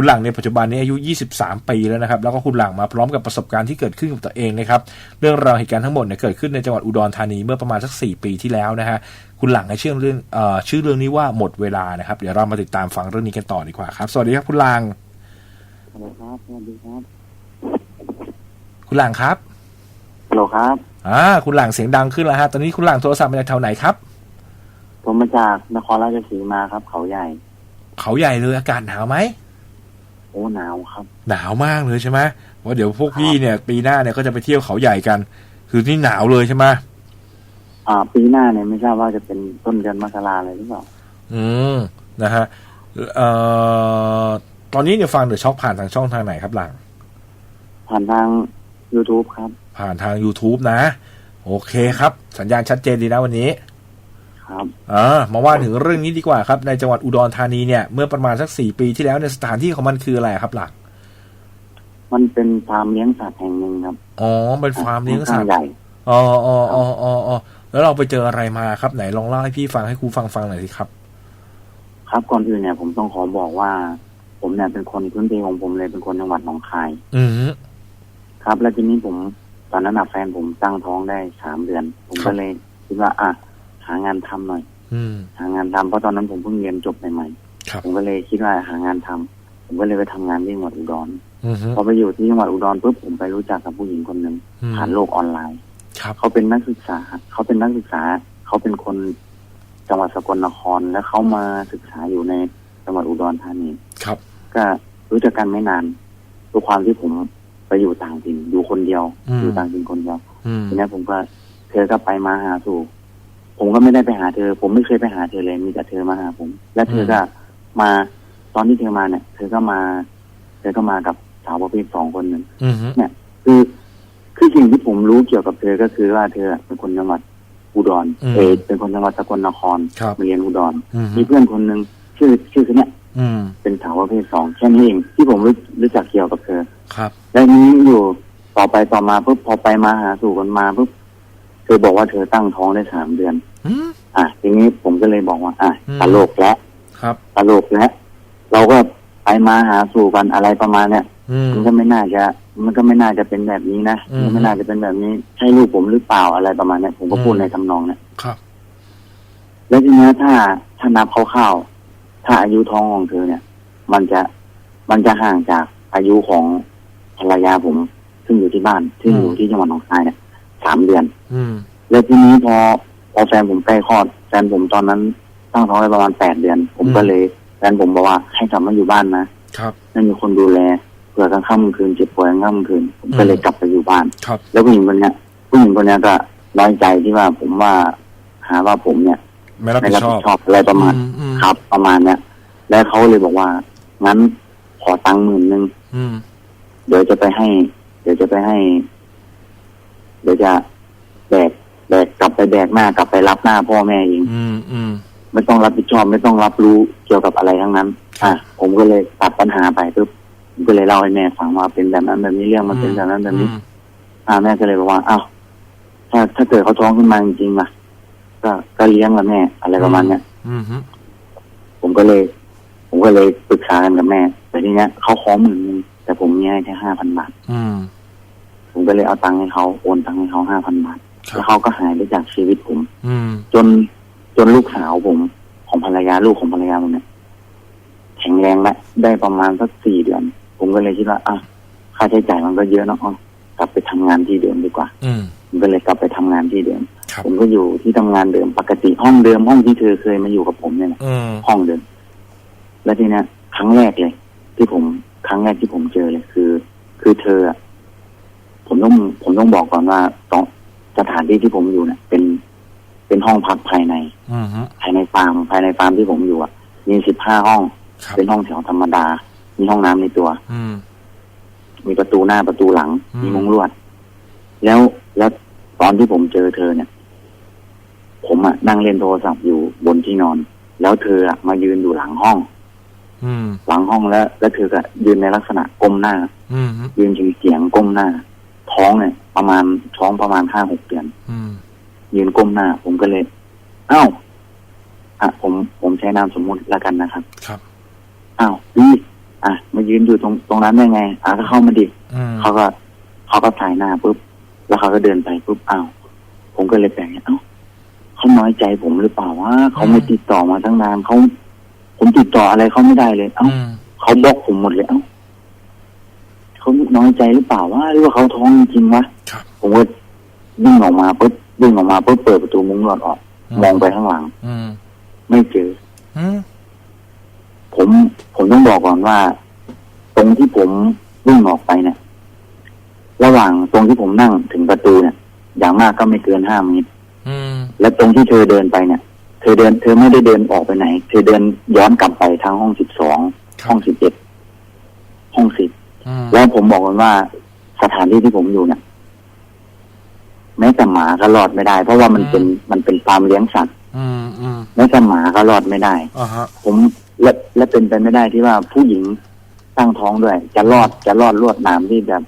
คุณหลังในยปัจจุบันนี้อายุ 23 ปีแล้วนะครับ แล้วก็คุณหลังมาพร้อมกับประสบการณ์ที่เกิดขึ้นกับตัวเองนะครับ เรื่องราวเหตุการณ์ทั้งหมดเนี่ยเกิดขึ้นในจังหวัดอุดรธานีเมื่อประมาณสัก 4 ปีที่แล้วนะฮะ คุณหลังให้ชื่อเรื่องเอ่อชื่อเรื่องนี้ว่าหมดเวลานะครับ เดี๋ยวเรามาติดตามฟังเรื่องนี้กันต่อดีกว่าครับ สวัสดีครับคุณหลังฮัลโหลครับ สวัสดีครับ คุณหลังครับฮัลโหลครับ อ่า คุณหลังเสียงดังขึ้นแล้วฮะ ตอนนี้คุณหลังโทรศัพท์มาจากแถวไหนครับ ผมมาจากนครราชสีมาครับ เขาใหญ่ เขาใหญ่เลยอากาศหนาวไหม โอ้หนาวครับ หนาวมากเลยใช่ไหมว่าะเดี๋ยวพวกพี่เนี่ย ปีหน้าเนี่ยก็จะไปเที่ยวเขาใหญ่กัน คือนี่หนาวเลยใช่ไหมอ่า ปีหน้าเนี่ยไม่ทราบว่าจะเป็นต้นเดือนมกราเลยหรือเปล่าอืมนะฮะเอ่อตอนนี้เนี่ยฟังเดอะช็อคผ่านทางช่องทางไหนครับหลัง ผ่านทาง YouTube ครับ ผ่านทาง YouTube นะ โอเคครับ สัญญาณชัดเจนดีนะวันนี้ ครับอ่ามาว่าถึงเรื่องนี้ดีกว่าครับ ในจังหวัดอุดรธาในเนี่ยเมื่อประมาณสักสี่ปีที่แล้วในยสถานที่ของมันคืออะไรครับหลังมันเป็นฟาร์มเลี้ยงสัตว์แห่งหนึ่งครับอ๋อเป็นฟาร์มเลี้ยงสัตค่อนข้ว์ใหญ่อ๋ออ๋ออ๋ออ๋ออ๋อแล้วเราไปเจออะไรมาครับไหนลองเล่าให้พี่ฟังให้ครูฟังฟังหน่อยสิครับ ครับก่อนอื่นเนี่ย ผมต้องขอบอกว่า ผมเนี่ยเป็นคนพื้นเพของผมเลยเป็นคนจังหวัดหนองคาย อืมครับ แล้วทีนี้ผมตอนนั้นน่ะแฟนผมตั้งท้องได้สามเดือน ผมก็เลยคิดว่า อะหางานทำหน่อย อืมหางานทำเพราะตอนนั้นผมเพิ่งเรียนจบใหม่ๆครับผมก็เลยคิดว่าหางานทำผมก็เลยไปทำงานที่จังหวัดอุดรอืมพอไปอยู่ที่จังหวัดอุดรปุ๊บผมไปรู้จักกับผู้หญิงคนหนึ่งอืมผ่านโลกออนไลน์ครับเขาเป็นนักศึกษา เขาเป็นนักศึกษา เขาเป็นคนจังหวัดสกลนครและเขามาศึกษาอยู่ในจังหวัดอุดรธานีครับ ก็รู้จักกันไม่นานด้วยความที่ผมไปอยู่ต่างถิ่นอยู่คนเดียวอืมอยู่ต่างถิ่นคนเดียวอืมทีนี้ผมก็เธอก็ไปมาหาสู่ ผมก็ไม่ได้ไปหาเธอ ผมไม่เคยไปหาเธอเลยมีแต่เธอมาหาผม และเธอก็มาตอนที่เธอมาเนี่ย เธอก็มา เธอก็มากับสาวประเภทสองคนหนึ่งอืมคือคือสิ่งที่ผมรู้เกี่ยวกับเธอก็คือว่าเธอเป็นคนจังหวัดอุดรเออเป็นคนจังหวัดสกลนครครับมาเรียนอุดรอืมมีเพื่อนคนหนึ่งชื่อชื่อคนเนี้ยอืมเป็นสาวประเภทสองแค่นี้เองที่ผมรู้รู้จักเกี่ยวกับเธอ ครับ แล้วทีนี้อยู่ต่อไปต่อมาปุ๊บพอไปมาหาสู่กันมาปุ๊บเธอบอกว่าเธอตั้งท้องได้สามเดือนอืมอะทีนี้ผมก็เลยบอกว่า อะอืมตลกแล้วครับตลกแล้วเราก็ไปมาหาสู่กันอะไรประมาณเนี้ยอืมมันก็ไม่น่าจะ มันก็ไม่น่าจะเป็นแบบนี้นะอืมมันไม่น่าจะเป็นแบบนี้ ใช่ลูกผมหรือเปล่าอะไรประมาณเนี้ยผมก็พูดอืมในทำนองเนี้ยครับ แล้วทีเนี้ยถ้าถ้านับคร่าวๆถ้าอายุท้องของเธอเนี่ย มันจะมันจะห่างจากอายุของภรรยาผมซึ่งอยู่ที่บ้านซึ่งอยู่ที่จังหวัดหนองคายเนี่ย สามเดือน อืม แล้วทีนี้พอพอแฟนผมใกล้คลอด แฟนผมตอนนั้นตั้งท้องได้ประมาณแปดเดือน ผมก็เลยแฟนผมบอกว่าให้กลับมาอยู่บ้านนะครับไม่มีคนดูแลเผื่อกลางค่ำกลางคืนเจ็บป่วยกลางค่ำกลางคืน ผมก็เลยอืมกลับไปอยู่บ้าน ครับ แล้วผู้หญิงคนเนี้ยผู้หญิงคนเนี้ยก็น้อยใจที่ว่าผมว่า หาว่าผมเนี่ยไม่รับไม่ผิดรับชอผิบ ดชอบอะไรประมาณอือืม ครับ ประมาณเนี้ยแล้วเขาเลยบอกว่างั้นขอตังค์หมื่นหนึ่ง อืม เดี๋ยวจะไปให้ เดี๋ยวจะไปให้ เดี๋ยวจะแบกแบกกลับไปแบกหน้ากลับไปรับหน้าพ่อแม่เองอืมอืมไม่ต้องรับผิดชอบไม่ต้องรับรู้เกี่ยวกับอะไรทั้งนั้นครับอะผมก็เลยตัดปัญหาไปปุ๊บผมก็เลยเล่าให้แม่ฟังว่าเป็นแบบนั้นแบบนี้เรื่องมันเป็นแบบนั้นแบบนี้อืมอ่าแม่ก็เลยบอกว่าอ้าวถ้าถ้าเกิดเขาท้องขึ้นมาจริงๆล่ะก็ก็เลี้ยงละแม่ อะไรประมาณเนี้ยอืมฮึผมก็เลย ผมก็เลยปรึกษากันกับแม่แต่ทีเนี้ยเขาขอหมื่นนึงแต่ผมมีให้แค่ห้าพันบาท อืม ผมก็เลยเอาตังค์ให้เขาโอนตังค์ให้เขาห้าพันบาทครัแล้วบเขาก็หายไปจากชีวิตผม อืม จนจนลูกสาวผม ของภรรยาลูกของภรรยาผมเนี่ยแข็งแรงและได้ประมาณสักสี่เดือน ผมก็เลยคิดว่าอะค่าใช้จ่ายมันก็เยอะเนาะเอากลับไปทำงานที่เดิมดีกว่า อืมผมก็เลยกลับไปทำงานที่เดิมครับผมก็อยู่ที่ทำงานเดิมปกติห้องเดิมห้องที่เธอเคยมาอยู่กับผมเนี่ยแหละอืมห้องเดิม แล้วทีเนี้ยครั้งแรกเลย ที่ผมครั้งแรกที่ผมเจอเลยคือ คือเธออะ ผมต้องผมต้องบอกก่อนว่าตอนสถานที่ที่ผมอยู่เนี่ยเป็นเป็นห้องพักภายในอืมฮึภายในฟาร์มภายในฟาร์มที่ผมอยู่อะ มีสิบห้าห้องครับเป็นห้องแถวธรรมดา มีห้องน้ำในตัว อืมมีประตูหน้าประตูหลังอืมมีมุ้งลวด แล้วแล้วตอนที่ผมเจอเธอเนี่ย ผมอะนั่งเล่นโทรศัพท์อยู่บนที่นอน แล้วเธออะมายืนอยู่หลังห้องอืมหลังห้องแล้ว แล้วเธอก็ยืนในลักษณะก้มหน้าอืมฮึยืนเฉียงๆก้มหน้า ท้องเนี่ยประมาณท้องประมาณห้าหกเดือนอืมยืนก้มหน้า ผมก็เลยอ้าวอะผมผมใช้นามสมมุติแล้วกันนะครับ ครับอ้าวพี่อะมายืนอยู่ตรงตรงนั้นได้ไงอะก็เข้ามาดิอืมเขาก็เขาก็ถ่ายหน้าปุ๊บแล้วเขาก็เดินไปปุ๊บอ้าวผมก็เลยแปลกใจเอ้าเขาน้อยใจผมหรือเปล่าว่าเขาไม่ติดต่อมาตั้งนานเขาผมติดต่ออะไรเขาไม่ได้เลย เอ้าอืมเขาบล็อกผมหมดเลยเอ้า เขาน้อยใจหรือเปล่าวะหรือว่าเขาท้องจริงๆวะครับผมก็วิ่งออกมาปุ๊บวิ่งออกมาปุ๊บเปิดประตูมุ้งรอดออก มองไปข้างหลัง อืมไม่เจออืมผมผมต้องบอกก่อนว่า ตรงที่ผมวิ่งออกไปเนี่ยระหว่างตรงที่ผมนั่งถึงประตูเนี่ย อย่างมากก็ไม่เกินห้าเมตรอืมและตรงที่เธอเดินไปเนี่ย เธอเดิน เธอไม่ได้เดินออกไปไหน เธอเดินย้อนกลับไปทางห้องสิบสองครัห้อบงสิบเอ็ดห้องสิบอืม แล้วผมบอกกันว่าสถานที่ที่ผมอยู่เนี่ยแม้แต่หมาก็รอดไม่ได้ เพราะว่ามันเป็นมันเป็นฟาร์มเลี้ยงสัตว์อืมอืมแม้แต่หมาก็รอดไม่ได้อ่าฮะผมและและเป็นไปไม่ได้ที่ว่าผู้หญิงตั้งท้องด้วย จะรอดจะรอดลวดหนามที่แบบ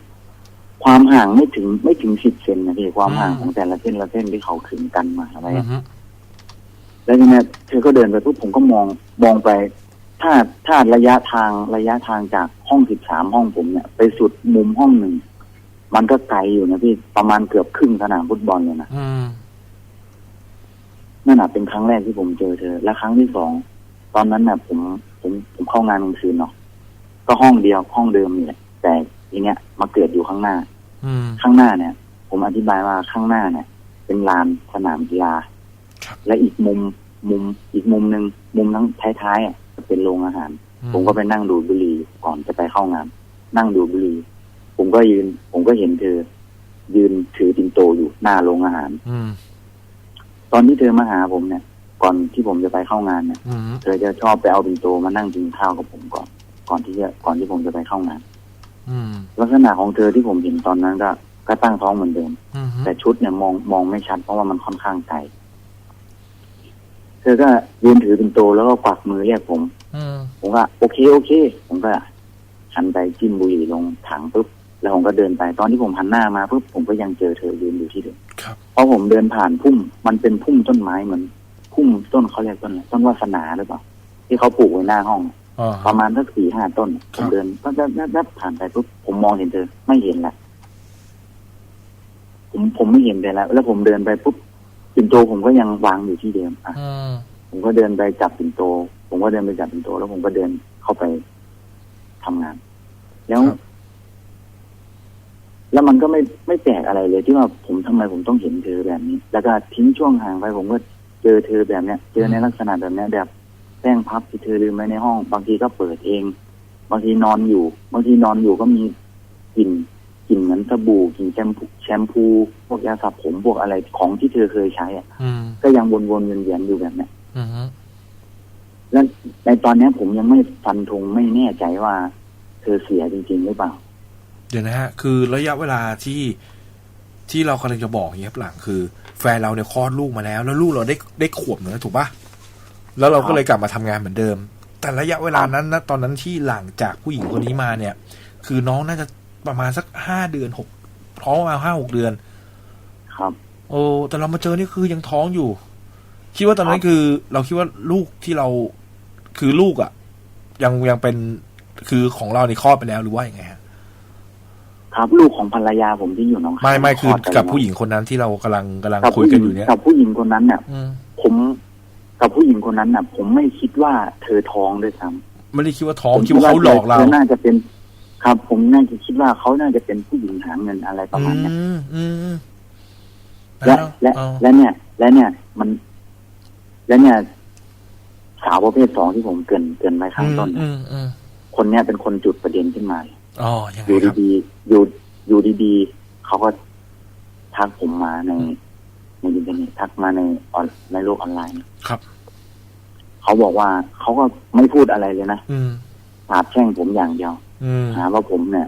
ความห่างไม่ถึงไม่ถึงสิบเซนนะพี่ความห่างของแต่ละเส้นละเส้นที่เขาขึงกันมาอะไรอือะมแล้วทีเนี้ยเธอก็เดินไปปุ๊บผมก็มองมองไป ถ้าถ้าระยะทางระยะทางจาก ห้องสิบสามห้องผมเนี่ย ไปสุดมุมห้องหนึ่ง มันก็ไกลอยู่นะพี่ประมาณเกือบครึ่งสนามฟุตบอลเลยนะอืมนั่นน่ะเป็นครั้งแรกที่ผมเจอเธอ และครั้งที่สองตอนนั้นน่ะ ผมผมผมเข้างานกลางคืนเนาะก็ห้องเดียวห้องเดิมนี่แหละแต่ทีเนี้ยมาเกิดอยู่ข้างหน้าอืมข้างหน้าเนี่ย ผมอธิบายว่าข้างหน้าเนี่ย เป็นลานสนามกีฬาครับและอีกมุมมุมอีกมุมหนึ่งมุมทั้งท้ายๆอะจะเป็นโรงอาหาร ผมก็ไปนั่งดูดบุหรี่ก่อนจะไปเข้างาน นั่งดูดบุหรี่ผมก็ยืน ผมก็เห็นเธอ ยืนถือตินโตอยู่หน้าโรงอาหาร อืมตอนที่เธอมาหาผมเนี่ย ก่อนที่ผมจะไปเข้างานเนี่ยอืมเธอจะชอบไปเอาปินโตมานั่งกินข้าวกับผมก่อน ก่อนที่จะก่อนที่ผมจะไปเข้างานอืมลักษณะของเธอที่ผมเห็นตอนนั้นก็ก็ตั้งท้องเหมือนเดิมอืมแต่ชุดเนี่ยมองมองไม่ชัด เพราะว่ามันค่อนข้างไกลเธอก็ยืนถือปินโตแล้วก็กวักมือเรียกผมอืม ผมก็โอเคโอเค ผมก็หันไปจิ้มบุหรี่ลงถังปุ๊บแล้วผมก็เดินไปตอนที่ผมหันหน้ามาปุ๊บผมก็ยังเจอเธอยืนอยู่ที่เดิมครับเพราะผมเดินผ่านพุ่มมันเป็นพุ่มต้นไม้เหมือนพุ่มต้นเขาเรียกต้นอะไรต้นวาสนาหรือเปล่าที่เขาปลูกไว้หน้าห้องอ่าประมาณสักสี่ห้าต้นคผรับมเดินก็แวบๆผ่านไปปุ๊บผมมองเห็นเธอไม่เห็นละผมผมไม่เห็นเลยแล้ว แล้วผมเดินไปปุ๊บปิ่นโตผมก็ยังวางอยู่ที่เดิมอะอืมผมก็เดินไปจับปิ่นโต ผมก็เดินไปจับปิ่นโตแล้วผมก็เดินเข้าไปทำงาน แล้ว แล้วมันก็ไม่ไม่แปลกอะไรเลยที่ว่าผมทำไมผมต้องเห็นเธอแบบนี้ แล้วก็ทิ้งช่วงห่างไปผมก็เจอเธอแบบเนี้ย เจอในลักษณะแบบเนี้ยแบบแป้งพับที่เธอลืมไว้ในห้อง บางทีก็เปิดเอง บางทีนอนอยู่ บางทีนอนอยู่ก็มีกลิ่นกลิ่นเหมือนสบู่กลิ่นแชมพูแชมพู พวกยาสระผมพวกอะไรของที่เธอเคยใช้อะอืมก็ยังวนๆเวียนๆอยู่แบบเนี้ยอืม แล้วในตอนเนี้ยผมยังไม่ฟันธงไม่แน่ใจว่า เธอเสียจริงๆหรือเปล่า เดี๋ยวนะฮะ คือระยะเวลาที่ที่เรากำลังจะบอกอย่างเงี้ยครับหลังคือ แฟนเราเนี่ยคลอดลูกมาแล้ว แล้วลูกเราได้ได้ขวบหนึ่งแล้วถูกปะแล้วเราก็เลยกลับมาทำงานเหมือนเดิม แต่ระยะเวลานั้นนะตอนนั้นที่หลังจากผู้หญิงคนนี้มาเนี่ย คือน้องน่าจะประมาณสักห้าเดือนหกท้องมาห้าหกเดือน ครับ โอ้แต่เรามาเจอนี่คือยังท้องอยู่ คิดว่าตอนนั้นคือ เราคิดว่าลูกที่เรา คือลูกอะ่ะ ยังยังเป็นคือของเราในคลอดไปแล้วหรือว่ายังไงฮะครับลูกของภรรยาผมที่อยู่หนองคายไม่ไม่คือลดปกับแล้วผู้หญิงคนนั้นที่เรากำลังกำลังกับคุยผู้หกัญินงอยู่เนี่ยกับผู้หญิงคนนั้นเนี่ยอืมผมกับผู้หญิงคนนั้นน่ะ ผมไม่คิดว่าเธอท้องด้วยซ้ำไม่ได้คิดว่าท้องผมคิดว่าเขาหลอกเราธน่าจะเป็น ครับ ผมน่าจะคิดว่าเขาน่าจะเป็นผู้หญิงหาเงินอะไรประอืมาณเนี้ยมอืมและและเอาและเนี่ย และเนี่ยมัน และเนี่ย สาวประเภทสองที่ผมเกรินเกรินไว้ข้างต้นอืน่ะมอืมคนเนี้ยเป็นคนจุดประเด็นขึ้นมาเลยอ๋อยังไงอยู่ครับดีๆอยู่อยู่ดีๆเขาก็ทักผมมาในในอินเทอร์เน็ตทักมาในออนในโลกออนไลน์ครับ เขาบอกว่าเขาก็ไม่พูดอะไรเลยนะอืมสาบแช่งผมอย่างเดียวอืมหาว่าผมเนี่ย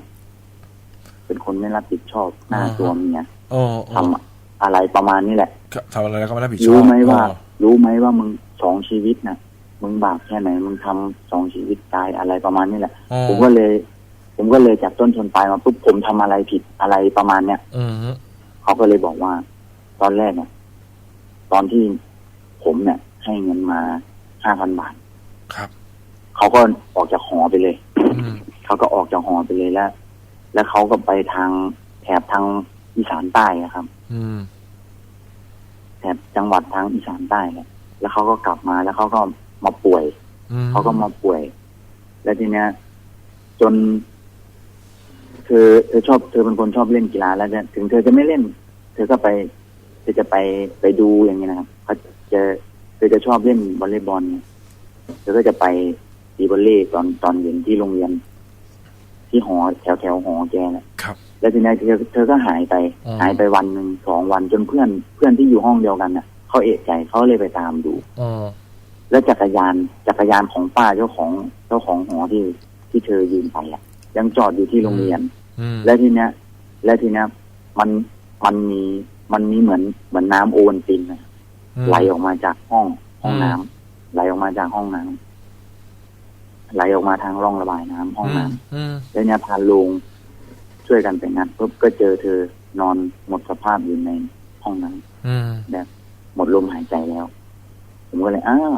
เป็นคนไม่รับผิดชอบหน้าอ่าตัวเมียโอ้ทำอะไรประมาณนี้แหละครับทำอะไรก็ไม่รับผิดชอบรู้ไหมว่าอ๋อรู้ไหมว่ามึงสองชีวิตนะ มึงบาปแค่ไหนมึงทำสองชีวิตตายอะไรประมาณนี้แหละอ๋อผมก็เลย ผมก็เลยจากต้นชนปลายมาปุ๊บผมทำอะไรผิดอะไรประมาณเนี้ยอืมเขาก็เลยบอกว่า ตอนแรกเนี่ยตอนที่ผมเนี่ย ให้เงินมาห้าพันบาทครับ เขาก็ออกจากหอไปเลยอือืมเขาก็ออกจากหอไปเลยแล้ว แล้วเขาก็ไปทางแถบทางอีสานใต้อะครับ อืมแถบจังหวัดทางอีสานใต้เนี่ยแล้วเขาก็กลับมาแล้วเขาก็ มาป่วยอืมเขาก็มาป่วย แล้วทีเนี้ย จน เธอเธอชอบ เธอเป็นคนชอบเล่นกีฬาแล้วเนี่ยถึงเธอจะไม่เล่น เธอก็ไป เธอจะไปไปดูอย่างเงี้ยนะครับเขาจะเธอจะชอบเล่นวอลเลย์บอลเนี่ยเธอก็จะไปตีวอลเลย์ตอนตอนเย็นที่โรงเรียน ที่หอแถวแถวหอแกแหละครับแล้วทีนี้เธอเธอก็หายไปอ๋อหายไปวันหนึ่งสองวันจนเพื่อนเพื่อนที่อยู่ห้องเดียวกันเน่ะเขาเอะใจเขาเลยไปตามดูอ๋อ แล้วจักรยานจักรยานของป้าเจ้าของเจ้าของหอที่ที่เธอยืมไปอะ ยังจอดอยู่ที่โรงเรียนอืมและทีเนี้ย และทีเนี้ย มันมันมีมันมีเหมือนเหมือนน้ำโอวัลตินนะมไหลออกมาจากห้องห้องอืมน้ำไหลออกมาจากห้องน้ำไหลออกมาทางร่องระบายน้ำห้องน้ำอืมแล้วเนี่ยพาลุงช่วยกันไปงัดปุ๊บก็เจอเธอนอนหมดสภาพอยู่ในห้องน้อืมำแบบหมดลมหายใจแล้ว ผมก็เลยอ้าว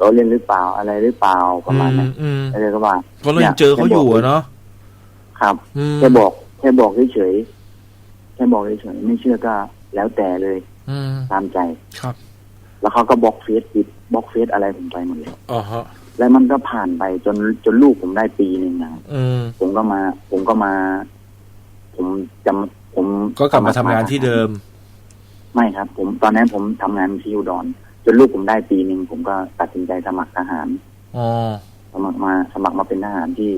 เราเล่นหรือเปล่าอะไรหรือเปล่าประมาณนั้นอืมแล้วเธอก็ว่าก็เรายังเจอเขาอยู่อะเนาะครับอืมแค่บอกแค่บอกเฉยๆแค่บอกเฉยๆไม่เชื่อก็แล้วแต่เลยอืมตามใจครับ แล้วเขาก็บล็อกเฟซปิดบล็อกเฟซอะไรผมไปหมดเลยอ๋อฮะแล้วมันก็ผ่านไปจนจนลูกผมได้ปีหนึ่งนะอืมผมก็มา ผมก็มา ผมจำผมก็กลับมาทำงานที่เดิม ไม่ครับ ผมตอนนั้นผมทำงานที่อุดร จนลูกผมได้ปีหนึ่งผมก็ตัดสินใจสมัครทหารอ๋อสมัครมาสมัครมาเป็นทหารที่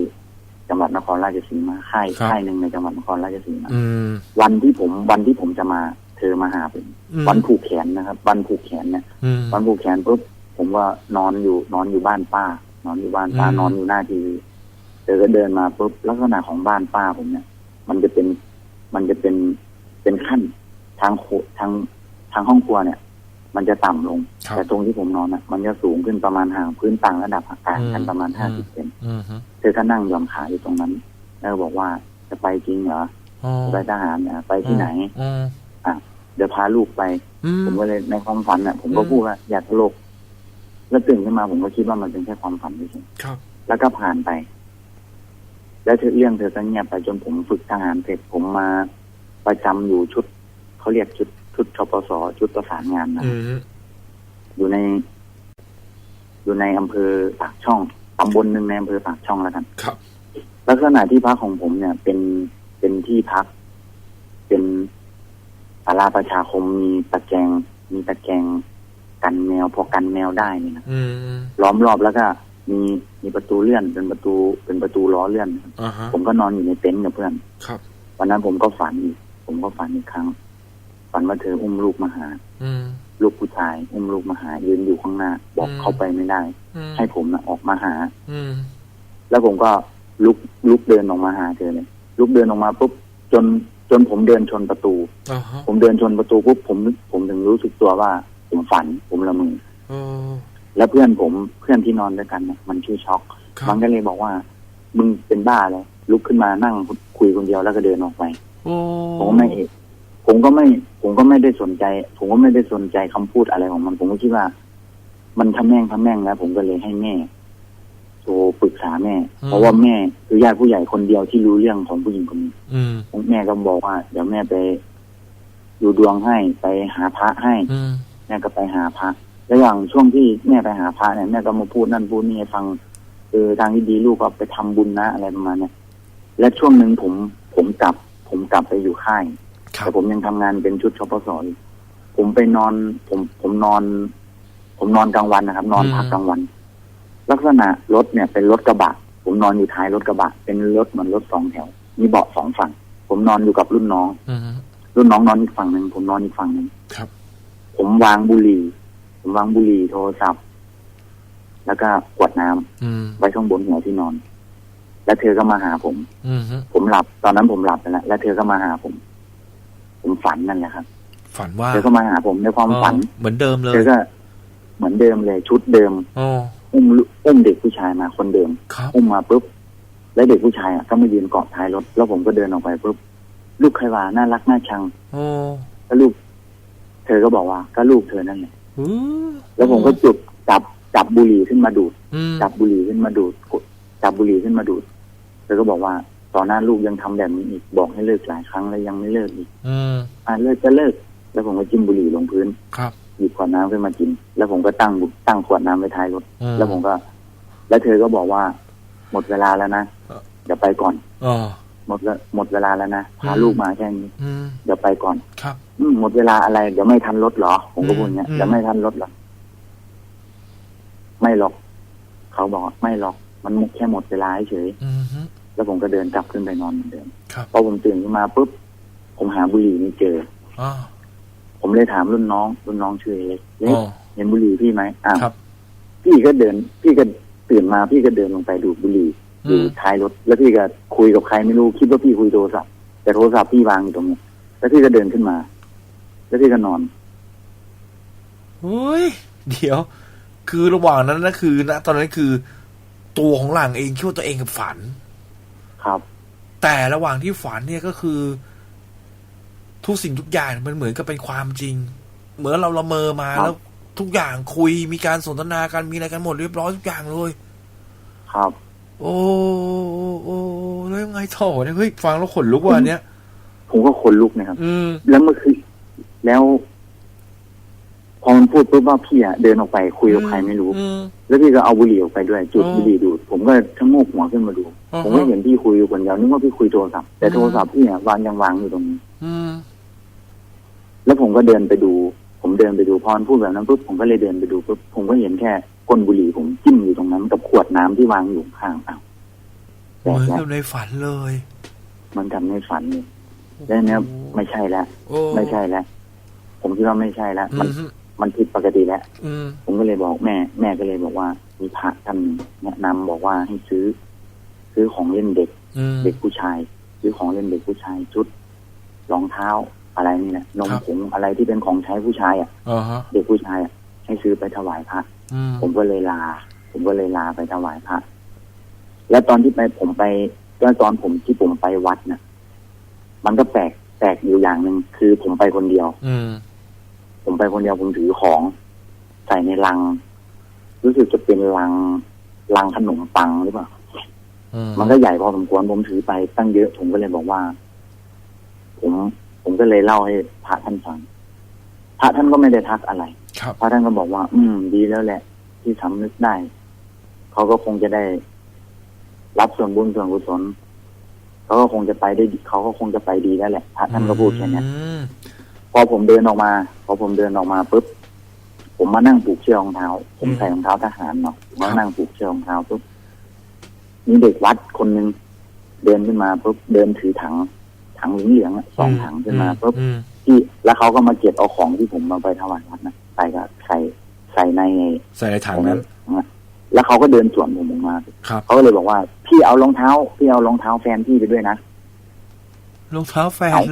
จังหวัดนครราชสีมาค่ายครับ ค่ายหนึ่งในจังหวัดนครราชสีมา อืม วันที่ผมวันที่ผมจะมาเธอมาหาผมอืม วันผูกแขนนะครับ วันผูกแขนเนี่ยอืม วันผูกแขนปุ๊บผมก็นอนอยู่นอนอยู่บ้านป้า นอนอยู่บ้านป้าอืม นอนอยู่หน้าทีวีเธอก็เดินมาปุ๊บลักษณะของบ้านป้าผมเนี่ย มันจะเป็นมันจะเป็นเป็นขั้นทางโคทางทางห้องครัวเนี่ย มันจะต่ำลงครับแต่ตรงที่ผมนอนอะมันจะสูงขึ้นประมาณห่างพื้นต่างระดับอากาศกันอืมประมาณอืห้ามสิบเซนอืมฮึเธอก็นั่งยองขาอยู่ตรงนั้นแล้วบอกว่าจะไปจริงเหรออ๋อจะไปทหารเนี่ยไปที่ไหนอืมเดี๋ยวพาลูกไปอืมผมก็เลยในความฝันน่ะผมก็อืมพูดว่าอย่าทะโลกแล้วตื่นขึ้นมาผมก็คิดว่ามันเป็นแค่ความฝันเฉยครับๆแล้วก็ผ่านไป แล้วเรื่องเธอก็เงียบไปจนผมฝึกทหารเสร็จผมมาประจำอยู่ชุดเขาเรียกชุด ชุดชปสชุดประสานงานนะอืมอยู่ใน อยู่ในอำเภอปากช่องตำบลหนึ่งในอำเภอปากช่องแล้วกันครับ ลักษณะที่พักของผมเนี่ย เป็นเป็นที่พัก เป็นศาลาประชาคมมีตะแกรงมีตะแกรงกันแมวพอกันแมวได้นี่นะอืมล้อมรอบแล้วก็มีมีประตูเลื่อนเป็นประตูเป็นประตูล้อเลื่อนอ่าฮะผมก็นอนอยู่ในเต็นท์กับเพื่อน ครับ วันนั้นผมก็ฝันอีก ผมก็ฝันอีกครั้ง ฝันว่าเธออุ้มลูกมาหาอืมลูกผู้ชายอุ้มลูกมาหายืนอยู่ข้างหน้า บอกอืมเข้าไปไม่ได้อืมให้ผมนะออกมาหา อืมแล้วผมก็ลุกลุกเดินออกมาหาเธอเลยลุกเดินออกมาปุ๊บจนจนผมเดินชนประตูอ่าฮะผมเดินชนประตูปุ๊บผมนึกผมถึงรู้สึกตัวว่า ผมฝันผมละมืออ๋อแล้วเพื่อนผมเพื่อนที่นอนด้วยกันเนี่ยมันชื่อช็อกครัมับนก็เลยบอกว่า มึงเป็นบ้าเลยลุกขึ้นมานั่งคุยคนเดียวแล้วก็เดินออกไปโอ้ผมก็ไม่เอก ผมก็ไม่ผมก็ไม่ได้สนใจ ผมก็ไม่ได้สนใจคำพูดอะไรของมัน ผมก็คิดว่า มันทำแม่งทำแม่งแล้ว ผมก็เลยให้แม่โทรปรึกษาแม่ เพราะว่าแม่คือญาติผู้ใหญ่คนเดียวที่รู้เรื่องของผู้หญิงคนนี้อืมแม่ก็บอกว่า เดี๋ยวแม่ไปดูดวงให้ไปหาพระให้อืมแม่ก็ไปหาพระระหว่างช่วงที่แม่ไปหาพระเนี่ยแม่ก็มาพูดนั่นพูดนี่ให้ฟังเออทางที่ดีลูกก็ไปทำบุญนะอะไรประมาณเนี้ยและช่วงหนึ่งผมผมกลับ ผมกลับไปอยู่ค่ายครั แต่บผมยังทำงานเป็นชุดชปสอยู่ผมไปนอน ผมผมนอน ผมนอนกลางวันนะครับ นอนพักกลางวัน ลักษณะรถเนี่ย เป็นรถกระบะ ผมนอนอยู่ท้ายรถกระบะ เป็นรถเหมือนรถสองแถว มีเบาะสองฝั่ง ผมนอนอยู่กับรุ่นน้องอืมรุ่นน้องนอนอีกฝั่งหนึ่งผมนอนอีกฝั่งหนึ่งครับ ผมวางบุหรี่ ผมวางบุหรี่โทรศัพท์ แล้วก็ขวดน้ำอืมไว้ข้างบนหัวที่นอน แล้วเธอก็มาหาผม อืมฮึผมหลับ ตอนนั้นผมหลับไปแล้วแล้วเธอก็มาหาผม ผมฝันนั่นแหละครับ ฝันว่าเธอก็มาหาผมในความฝันอ๋อเหมือนเดิมเลยเธอก็ เหมือนเดิมเลยชุดเดิมอ๋ออุ้มลูอุ้มเด็กผู้ชายมาคนเดิมครับอุ้มมาปุ๊บแล้วเด็กผู้ชายอะก็มายืนเกาะท้ายรถแล้วผมก็เดินออกไปปุ๊บลูกใครวาน่ารักน่าชังโอ้ก็ลูก เธอก็บอกว่า ก็ลูกเธอนั่นแหละอืมแล้วผมก็จุดจับจับบุหรี่ขึ้นมาดูดอืมจับบุหรี่ขึ้นมาดูดกดจับบุหรี่ขึ้นมาดูดอก็บอกว่า ต่อหน้าลูกยังทำแบบนี้อีกบอกให้เลิกหลายครั้งแล้วยังไม่เลิกอีกอืมอ่าเลิกก็เลิก แล้วผมก็จิ้มบุหรี่ลงพื้นครับหยิบขวดน้ำขึ้นมากิน แล้วผมก็ตั้งบุตั้งขวดน้ำไว้ท้ายรถอืมแล้วผมก็ แล้วเธอก็บอกว่า หมดเวลาแล้วนะเออเดี๋ยวไปก่อนอ๋อหมดเวหมดเวลาแล้วนะพาอืมลูกมาแค่นี้อืมเดี๋ยวไปก่อนครับอืมหมดเวลาอะไรเดี๋ยวไม่ทันรถเหรอ ผมก็พูดอย่างเงี้ยอืมเดี๋ยวไม่ทันรถเหรอไม่หรอก เขาบอกว่าไม่หรอก มันแค่หมดเวลาเฉยอืมฮึ แล้วผมก็เดินกลับขึ้นไปนอนเหมือนเดิมครับพอผมตื่นขึ้นมาปุ๊บผมหาบุหรี่ไม่เจออ๋อผมเลยถามรุ่นน้อง รุ่นน้องชื่อเล็กเล็กอ๋อเห็นบุหรี่พี่ไหมอ้าวครับพี่ก็เดิน พี่ก็ตื่นมาพี่ก็เดินลงไปดูดบุหรี่อือยู่มท้ายรถ แล้วพี่ก็คุยกับใครไม่รู้คิดว่าพี่คุยโทรศัพท์แต่โทรศัพท์พี่วางอยู่ตรงนี้แล้วพี่ก็เดินขึ้นมา แล้วพี่ก็นอนเฮ้ยเดี๋ยว คือระหว่างนั้นนะคือนะตอนนั้นคือ ตัวของหลังเองคิดว่าตัวเองกับฝัน ครับ แต่ระหว่างที่ฝันเนี่ยก็คือ ทุกสิ่งทุกอย่างมันเหมือนกับเป็นความจริง เหมือนเราละเมอมาครับแล้วทุกอย่างคุยมีการสนทนากันมีอะไรกันหมดเรียบร้อยทุกอย่างเลย ครับ โอ้โอ้โอ้แล้วยังไงต่อเนี่ยเฮ้ยฟังแล้วขนลุกว่ะอันเนี้ยผมก็ขนลุกนะครับ อืมแล้วเมื่อคืนแล้วพอมันพูดปุ๊บว่าพี่อะเดินออกไปคุยกับใครไม่รู้อืมแล้วพี่ก็เอาบุหรี่ออกไปด้วย จุดอ๋อบุหรี่ดูด ผมก็ชะโงกหัวขึ้นมาดู อ่าฮะผมก็เห็นพี่คุยอยู่คนเดียวนึกว่าพี่คุยโทรศัพท์แต่อืมโทรศัพท์พี่อะวางยังวางอยู่ตรงนี้อืมแล้วผมก็เดินไปดู ผมเดินไปดูพอมันพูดแบบนั้นปุ๊บผมก็เลยเดินไปดูปุ๊บผมก็เห็นแค่ก้นบุหรี่ผมจิ้มอยู่ตรงนั้นกับขวดน้ำที่วางอยู่ข้างอ้าวเหแต่มือนแล้วกับในฝันเลย มันทำให้ฝันเลยแล้วเนี้ยไม่ใช่แล้วโอ้ไม่ใช่แล้วผมคิดว่าไม่ใช่แล้วอืมันมฮึมันผิดปกติแล้วอืมผมก็เลยบอกแม่ แม่ก็เลยบอกว่ามีพระท่านแนะนำบอกว่าให้ซื้อ ซื้อของเล่นเด็กอืมเด็กผู้ชาย ซื้อของเล่นเด็กผู้ชายชุดรองเท้าอะไรนี่แหละนมครับผงอะไรที่เป็นของใช้ผู้ชายอะอ่าฮะเด็กผู้ชายอะให้ซื้อไปถวายพระอืมผมก็เลยลา ผมก็เลยลาไปถวายพระแล้วตอนที่ไปผมไปก็ตอนผมที่ผมไปวัดน่ะ มันก็แปลกแปลกอยู่อย่างหนึ่งคือผมไปคนเดียว อืมผมไปคนเดียวผมถือของ ใส่ในลัง รู้สึกจะเป็นลังลังขนมปังหรือเปล่าอื มมันก็ใหญ่พอสมควรผมถือไปตั้งเยอะผมก็เลยบอกว่า ผมผมก็เลยเล่าให้พระท่านฟัง พระท่านก็ไม่ได้ทักอะไรครับพระท่านก็บอกว่า อืม ดีแล้วแหละ ที่สำนึกได้ เขาก็คงจะได้ รับส่วนบุญส่วนกุศลเขาก็คงจะไปได้ดีเขาก็คงจะไปดีแล้วแหละพระท่านก็พูดแค่เนี้ยอืมพอผมเดินออกมา พอผมเดินออกมาปุ๊บผมมานั่งผูกเชือกรองเท้า ผมใส่รองเท้าทหารเนาะผมมานั่งผูกเชือกรองเท้าปุ๊บ มีเด็กวัดคนหนึ่งเดินขึ้นมาปุ๊บเดินถือถัง ถังเหลืองๆอะสองถังขึ้นมาปุ๊บอืมที่แล้วเขาก็มาเก็บเอาของที่ผมมาไปถวายวัดนะใส่กับใส่ใส่ในใส่ในถังนั้นแล้วเขาก็เดินสวนผมออกมาครับเขาก็เลยบอกว่า พี่เอารองเท้า พี่เอารองเท้าแฟนพี่ไปด้วยนะรองเท้าแฟนเอา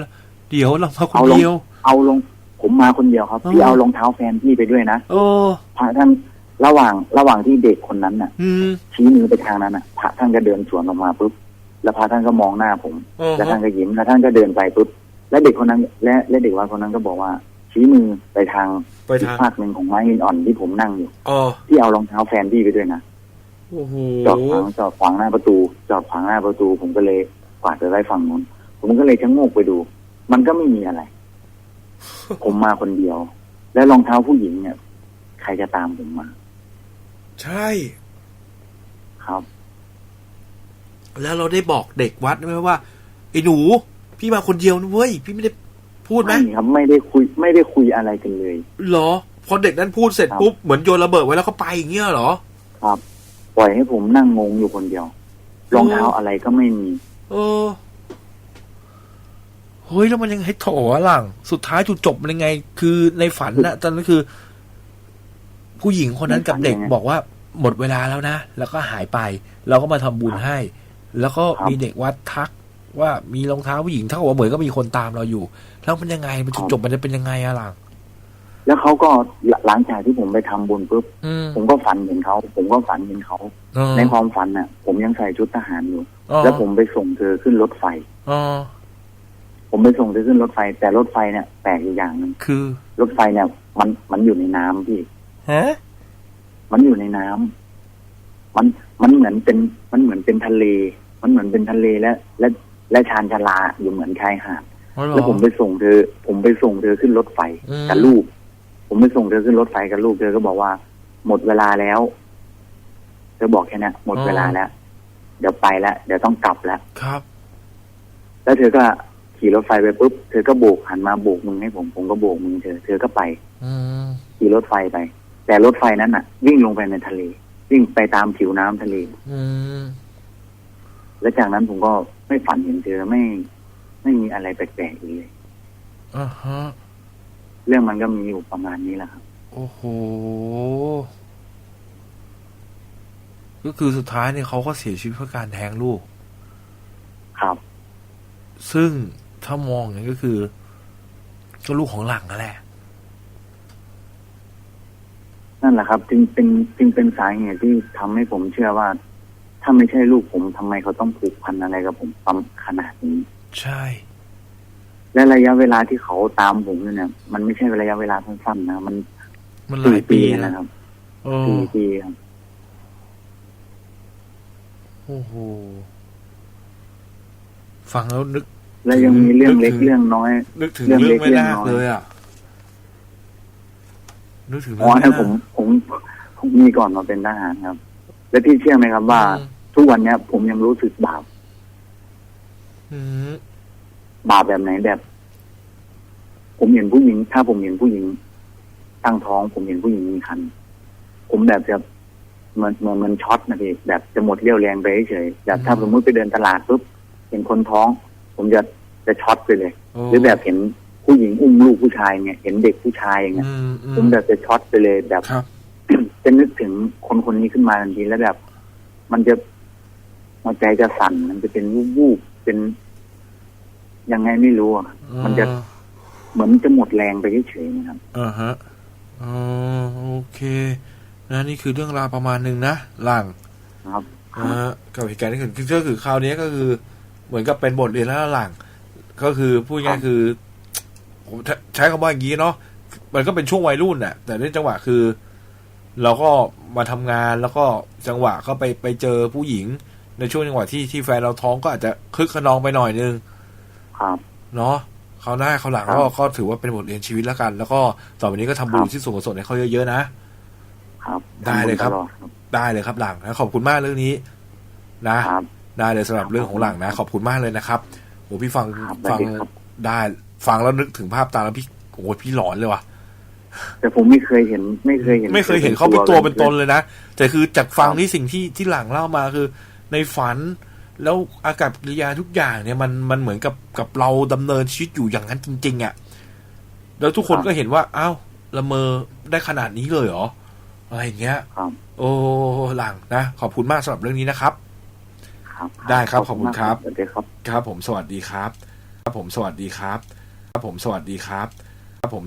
เดี๋ยวเรามาคนเอาลงเดียวเอาลงผมมาคนเดียวครับอ๋อพี่เอารองเท้าแฟนพี่ไปด้วยนะโอ้พระท่าน ระหว่างระหว่างที่เด็กคนนั้นน่ะ อืม ชี้มือไปทางนั้นน่ะพระท่านก็เดินสวนออกมาปุ๊บแล้วพระท่านก็มองหน้าผมโอ้แล้วท่านก็ยิ้มแล้วท่านก็เดินไปปุ๊บแล้วเด็กคนนั้นและและเด็กวัดคนนั้นก็บอกว่า ชี้มือไปทางไปอีกทางภาคหนึ่งของไม้หินอ่อนที่ผมนั่งอยู่อ๋อพี่เอารองเท้าแฟนพี่ไปด้วยนะ โอ้โหจอดขวางจอดขวางหน้าประตูจอดขวางหน้าประตู ผมก็เลยกวาดไปไว้ฝั่งนู้นผมก็เลยชะโงกไปดู มันก็ไม่มีอะไร ผมมาคนเดียว แล้วรองเท้าผู้หญิงเนี่ย ใครจะตามผมมา ใช่ ครับ แล้วเราได้บอกเด็กวัดไหมว่าไอ้หนู พี่มาคนเดียวนะเว้ยพี่ไม่ได้พูดไหมไม่ครับ ไม่ได้คุย ไม่ได้คุยอะไรกันเลยเหรอ พอเด็กนั้นพูดเสร็จครับปุ๊บเหมือนโยนระเบิดไว้แล้วก็ไปอย่างเงี้ยเหรอ ครับ ปล่อยให้ผมนั่งงงอยู่คนเดียวรองเท้าอะไรก็ไม่มี เออเฮ้ยแล้วมันยังให้โถอะหลัง สุดท้ายจุดจบมันยังไง คือในฝันนะตอนนั้นคือ ผู้หญิงคนนั้นกับเด็กในฝันยังไงบอกว่าหมดเวลาแล้วนะ แล้วก็หายไป เราก็มาทำบุญให้ แล้วก็ครับมีเด็กวัดทักว่ามีรองเท้าผู้หญิงเท่ากับว่าเหมือนก็มีคนตามเราอยู่ แล้วมันยังไงมันจุดจบมันจะเป็นยังไงอะหลังแล้วเขาก็หลังจากที่ผมไปทำบุญปุ๊บอืมผมก็ฝันเห็นเขาผมก็ฝันเห็นเขาอ๋อในความฝันน่ะ ผมยังใส่ชุดทหารอยู่อ๋อแล้วผมไปส่งเธอขึ้นรถไฟอ๋อผมไปส่งเธอขึ้นรถไฟ แต่รถไฟเนี่ยแปลกอยู่อย่างหนึ่งคือ รถไฟเนี่ย มันมันอยู่ในน้ำพี่ ฮะมันอยู่ในน้ำมันมันเหมือนเป็น มันเหมือนเป็นทะเล มันเหมือนเป็นทะเลและและและชานชาลาอยู่เหมือนชายหาดอ๋อเหรอแล้วผมไปส่งเธอ ผมไปส่งเธอขึ้นรถไฟอืมกับลูก ผมไปส่งเธอขึ้นรถไฟกับลูกเธอก็บอกว่า หมดเวลาแล้ว เธอบอกแค่นั้นหมดเวลาแล้ว เดี๋ยวไปแล้วเดี๋ยวต้องกลับแล้วครับ แล้วเธอก็ขี่รถไฟไปปุ๊บเธอก็โบกหันมาโบกมือให้ผมผมก็โบกมือเธอ เธอก็ไปอืมขี่รถไฟไป แต่รถไฟนั้นน่ะ วิ่งลงไปในทะเล วิ่งไปตามผิวน้ำทะเล อืมและจากนั้นผมก็ไม่ฝันเห็นเธอไม่ ไม่มีอะไรแปลกๆอีกเลยอ่าฮะเรื่องมันก็มีอยู่ประมาณนี้แหละครับ โอ้โห ก็คือสุดท้ายเนี่ยเขาก็เสียชีวิตเพราะการแท้งลูก ครับ ซึ่งถ้ามองอย่างนี้ก็คือ ก็ลูกของหลังนั่นแหละ นั่นแหละครับจึงเป็นจึงเป็นสาเหตุที่ทำให้ผมเชื่อว่า ถ้าไม่ใช่ลูกผมทำไมเขาต้องผูกพันอะไรกับผมปั๊มขนาดนี้ ใช่ และระยะเวลาที่เขาตามผมเนี่ย มันไม่ใช่ระยะเวลาสั้นๆนะมันมันหสี่ลายปีปีนะนะครับโอ้สี่ปีครับโอ้โหฟังแล้วนึก และยังมีเรื่องเล็กนึกถึงเรื่องน้อย นึกถึงเรื่องเรื่องเล็กไม่น่าเรื่องน้อยเลยอะนึกถึงอ๋อเรื่ถ้าไม่ผม ผมผมมีก่อนมาเป็นทหารครับ และพี่เชื่อไหมครับว่า อืม ทุกวันเนี้ย ผมยังรู้สึกบาปอืมบาปแบบไหนแบบ ผมเห็นผู้หญิง ถ้าผมเห็นผู้หญิงตั้งท้อง ผมเห็นผู้หญิงมีคันผมแบบจะเหมือนเหมือนเหมือนช็อตนะพี่แบบจะหมดเรี่ยวแรงไปเฉยๆแบบถ้าสมมติไปเดินตลาดปุ๊บเห็นคนท้อง ผมจะจะช็อตไปเลยโอ้หรือแบบเห็นผู้หญิงอุ้มลูกผู้ชายเนี่ย เห็นเด็กผู้ชายอย่างเงี้ย อืมอืผมแบบจะช็อตไปเลยแบบ ครับ จะนึกถึงคนคนนี้ขึ้นมาทันทีแล้วแบบ มันจะหัวใจจะสั่น มันจะเป็นวูบๆเป็นยังไงไม่รู้อะมันจะเหมือนจะหมดแรงไปเฉยๆนะครับอ่าฮะอ๋อโอเคนะนี่คือเรื่องราวประมาณหนึ่งนะหลังนะครับนะฮะกับเหตุการณ์ที่เกิดขึ้นก็คือคราวนี้ก็คือ เหมือนกับเป็นบทเรียนแล้วหลังก็คือพูดง่ายๆคือผมใช้คำว่าอย่างนี้เนาะมันก็เป็นช่วงวัยรุ่นน่ะ แต่ในจังหวะคือ เราก็มาทำงานแล้วก็จังหวะก็ไปไปเจอผู้หญิง ในช่วงจังหวะที่ที่แฟนเราท้องก็อาจจะคึกขนองไปหน่อยนึงครับเนาะเขาวหน้าเขาวหลังครับก็ก็ถือว่าเป็นบทเรียนชีวิตแล้วกัน แล้วก็ต่อไปนี้ก็ทำบุญครับที่ส่วนกุศลให้เขาเยอะๆนะครับได้เลยครับตลอดครับ ได้เลยครับหลังนะขอบคุณมากเรื่องนี้ นะครับได้เลยสำหรับเรื่องของหลังนะ ขอบคุณมากเลยนะครับโอ้พี่ฟังครับฟังสวัสดีครับได้ฟังแล้วนึกถึงภาพตามแล้วพี่โอ้ยพี่หลอนเลยว่ะ แต่ผมไม่เคยเห็น ไม่เคยเห็น ไม่เคยเห็นเขาเป็นตัวเป็นตนลยเลยนะ แต่คือจากฟังครับที่สิ่งที่ที่หลังเล่ามาคือ ในฝันแล้วอากับกิริยาทุกอย่างเนี่ยมันมันเหมือนกับกับเราดำเนินชีวิตอยู่อย่างนั้นจริง ๆอะ่ะแล้วทุกคนก็เห็นว่าอ้าวละเมอได้ขนาดนี้เลยเหรออะไรอย่างเงี้ยครับโอ้หลังนะขอบคุณมากสำหรับเรื่องนี้นะครับครับได้ครับขอบคุณครับสวัสดีครับครับ ผมสวัสดีครับครับผมสวัสดีครับครับผมสวัสดีครับ